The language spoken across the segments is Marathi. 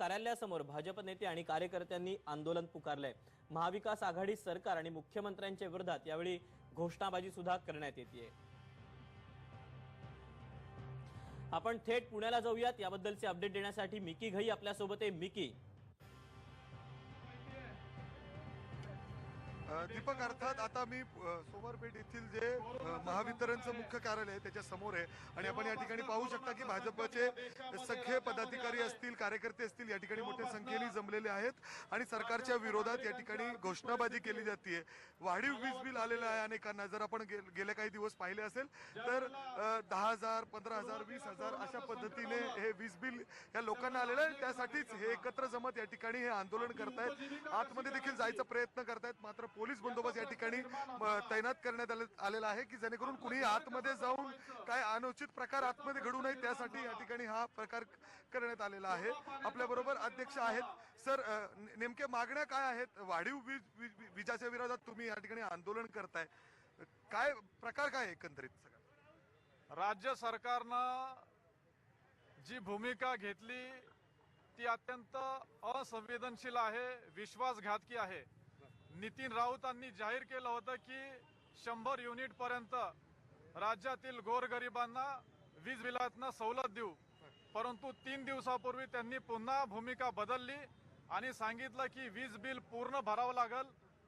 कार्यालयासमोर भाजप नेते आणि कार्यकर्त्यांनी आंदोलन पुकारलंय. महाविकास आघाडी सरकार आणि मुख्यमंत्र्यांच्या विरोधात यावेळी घोषणाबाजी सुद्धा करण्यात येते आपण थेट पुण्याला जाऊयात. याबद्दलचे अपडेट देण्यासाठी मिकी घई आपल्यासोबत आहे. मिकी दीपक अर्थात आता मी अ, येथील जे महावितरणचं मुख्य कार्यालय आहे त्याच्यासमोर आहे. आणि आपण या ठिकाणी पाहू शकता की भाजपचे सख्खे पदाधिकारी असतील कार्यकर्ते असतील या ठिकाणी मोठ्या संख्येने जमलेले आहेत. आणि सरकारच्या विरोधात या ठिकाणी घोषणाबाजी केली जाते. वाढीव वीज बिल आलेलं आहे अनेकांना. जर आपण गे- गेले काही दिवस पाहिले असेल तर दहा हजार पंधरा हजार वीस हजार अशा पद्धतीने हे वीज बिल या लोकांना आलेलं आहे. त्यासाठीच हे एकत्र जमत या ठिकाणी हे आंदोलन करतायत. आतमध्ये देखील जायचा प्रयत्न करतायत. मात्र पोलीस बंदोबस्त या ठिकाणी तैनात करण्यात आले- आलेला आहे की जेणेकरून कुणी आतमध्ये जाऊन काय अनुचित प्रकार आतमध्ये घडू नये त्यासाठी या ठिकाणी हा प्रकार करण्यात आलेला आहे. आपल्या बरोबर अध्यक्ष आहेत. सर नेमक्या मागण्या काय आहेत? वाढीव वीज विजाच्या विरोधात तुम्ही या ठिकाणी आंदोलन करताय. काय प्रकार काय एकंदरीत सगळं राज्य सरकारनं जी भूमिका घेतली ती अत्यंत असंवेदनशील आहे विश्वासघातकी आहे. नितीन राऊतांनी जाहीर केलं होतं की शंभर युनिट पर्यंत राज्यातील गोरगरिबांना वीज बिलातनं सवलत देऊ. परंतु तीन दिवसापूर्वी त्यांनी पुन्हा भूमिका बदलली आणि सांगितलं की वीज बिल पूर्ण भरावं लागल.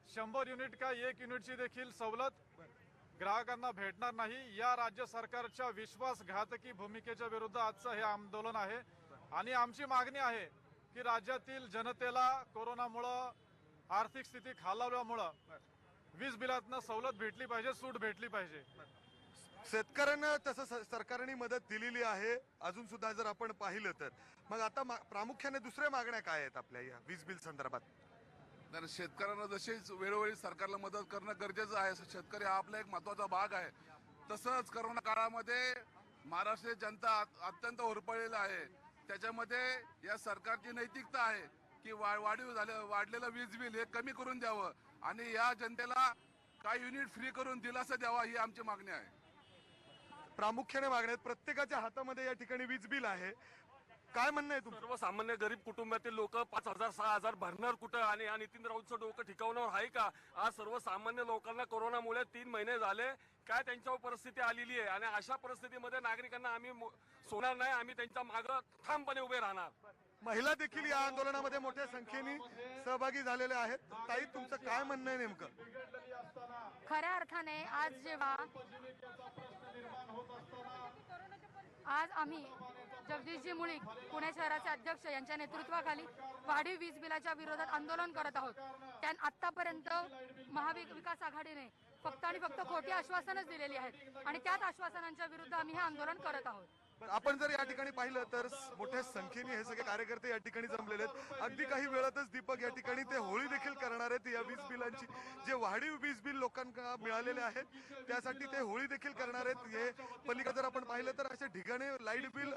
शंभर युनिट का एक युनिटची देखील सवलत ग्राहकांना भेटणार नाही. या राज्य सरकारच्या विश्वासघातकी भूमिकेच्या विरुद्ध आजचं हे आंदोलन आहे. आणि आमची मागणी आहे की राज्यातील जनतेला कोरोनामुळं आर्थिक स्थिती खालावल्यामुळं वीज बिलातनं सवलत भेटली पाहिजे सूट भेटली पाहिजे. शेतकऱ्यांना तसं स- सरकारने मदत दिलेली आहे. अजून सुद्धा जर आपण पाहिलं तर. मग आता मा- प्रामुख्याने दुसऱ्या मागण्या काय आहेत आपल्या या वीज बिल संदर्भात? तर शेतकऱ्यांना जशीच वेळोवेळी सरकारला मदत करणं गरजेचं आहे. शेतकरी हा आपला एक महत्त्वाचा भाग आहे. तसंच करोना काळामध्ये महाराष्ट्राची जनता अत- अत्यंत होरपळलेला आहे. त्याच्यामध्ये या सरकारची नैतिकता आहे. की वा- वाढीव झालं वाढलेलं वीज बिल हे कमी करून द्यावं आणि या जनतेला काही युनिट फ्री करून दिलासा द्यावा ही आमची मागणी आहे. प्रामुख्याने मागण्या आहेत. प्रत्येकाच्या हातामध्ये या ठिकाणी वीज बिल आहे. काय म्हणणं आहे तुमचं? सर्वसामान्य गरीब कुटुंबातील लोक पाच हजार सहा हजार भरणार कुठं? आणि या नितीन राऊतचं डोकं ठिकावण्यावर आहे का? आज सर्वसामान्य लोकांना कोरोनामुळे तीन महिने झाले. काय त्यांच्यावर परिस्थिती आलेली आहे? आणि अशा परिस्थितीमध्ये नागरिकांना आम्ही सोडणार नाही. आम्ही त्यांच्या मागं ठामपणे उभे राहणार. महिला देखील या आंदोलनामध्ये मोठ्या संख्येने सहभागी झालेल्या आहेत. ताई तुमचं काय म्हणणं आहे नेमकं? खऱ्या अर्थाने आज जेव्हा आज आम्ही जगदीशजी मुळीक पुणे शहराचे अध्यक्ष यांच्या नेतृत्वाखाली वाढीव वीज बिलाच्या विरोधात आंदोलन करत आहोत. त्या आतापर्यंत महाविकास आघाडीने फक्त आणि फक्त खोटी आश्वासनच दिलेली आहेत. आणि त्याच आश्वासनांच्या विरुद्ध आम्ही हे आंदोलन करत आहोत. आपण जर या ठिकाणी पाहिलं तर मोठ्या संख्येने हे सगळे कार्यकर्ते या ठिकाणी जमलेले आहेत. अगदी काही वेळातच दीपक या ठिकाणी ते होळी देखील वीज बिलांची जे वाढीव वीज बिल लोकांना मिळालेले आहेत त्यासाठी ते होळी देखील करणार आहेत. हे पलीकडे जर आपण पाहिलं तर अशा ठिकाणी लाइट बिल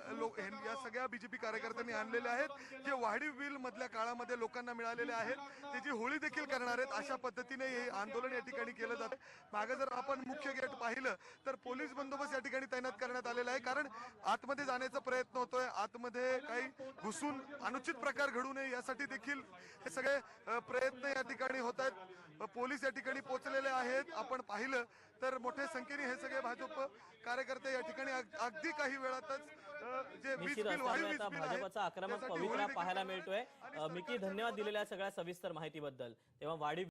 या सगळ्या बीजेपी कार्यकर्त्यांनी आणलेले आहेत. जे वाढीव बिल मधल्या काळामध्ये लोकांना मिळालेले आहेत त्याची होळी देखील करणार आहेत अशा पद्धतीने हे आंदोलन या ठिकाणी केलं जातं. मागे जर आपण मुख्य गेट पाहिलं तर पोलीस बंदोबस्त या ठिकाणी तैनात करण्यात आलेला आहे. कारण आतमध्ये जाण्याचा प्रयत्न होतोय. आतमध्ये काही घुसून अनुचित प्रकार घडू नये यासाठी देखील हे सगळे प्रयत्न या ठिकाणी होत आहेत अ, पोलीस या ठिकाणी पोहोचलेले आहेत आपण पाहिलं तर मोठ्या संख्येने हे सगळे भाजप कार्यकर्ते या ठिकाणी अग- अगदी काही वेळातच जे वीज बिल बिल भाजपचा आक्रमक पवित्रा पाहायला मिळतोय. मिकी धन्यवाद दिलेल्या सगळ्या सविस्तर माहितीबद्दल. तेव्हा वाढीव